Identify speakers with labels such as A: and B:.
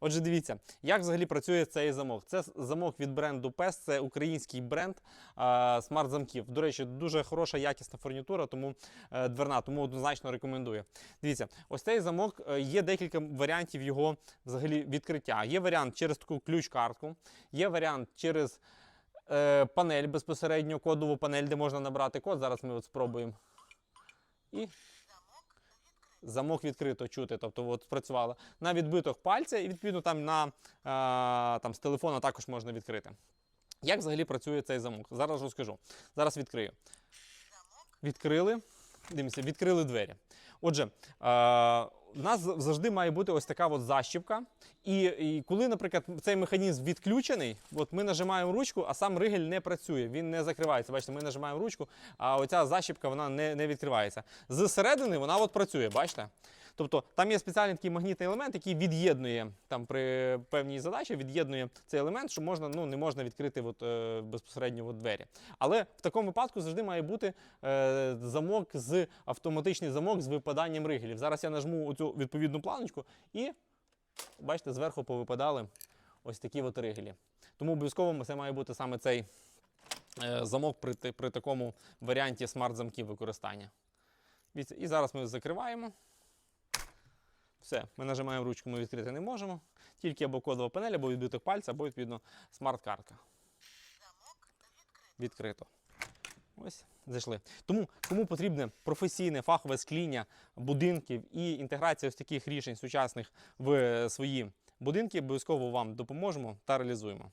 A: Отже, дивіться, як взагалі працює цей замок. Це замок від бренду PES, це український бренд а, смарт-замків. До речі, дуже хороша якісна фурнітура, тому е, дверна, тому однозначно рекомендую. Дивіться, ось цей замок е, є декілька варіантів його взагалі відкриття. Є варіант через таку ключ-картку, є варіант через е, панель безпосередньо, кодову панель, де можна набрати код. Зараз ми от спробуємо. І замок відкрито чути, тобто от спрацювало. На відбиток пальця і відповідно там на е, там, з телефона також можна відкрити. Як взагалі працює цей замок? Зараз розкажу. Зараз відкрию. Відкрили. Дивіться, відкрили двері. Отже, е, у нас завжди має бути ось така от защіпка. І, і коли, наприклад, цей механізм відключений, от ми нажимаємо ручку, а сам ригель не працює, він не закривається. Бачите, ми нажимаємо ручку, а оця защіпка вона не, не відкривається. Зсередини вона от працює, бачите? Тобто там є спеціальний такий магнітний елемент, який від'єднує там при певній задачі, від'єднує цей елемент, що можна, ну не можна відкрити от, е, безпосередньо от двері. Але в такому випадку завжди має бути е, замок з автоматичний замок з випаданням ригелів. Зараз я нажму цю відповідну планочку і бачите, зверху повипадали ось такі от ригелі. Тому обов'язково це має бути саме цей е, замок при, при такому варіанті смарт-замків використання. І зараз ми закриваємо. Все, ми нажимаємо ручку, ми відкрити не можемо. Тільки або кодова панель, або відбиток пальця, або відповідно смарт-картка. Відкрито. Ось, зайшли. Тому кому потрібне професійне фахове скління будинків і інтеграція ось таких рішень сучасних в свої будинки, обов'язково вам допоможемо та реалізуємо.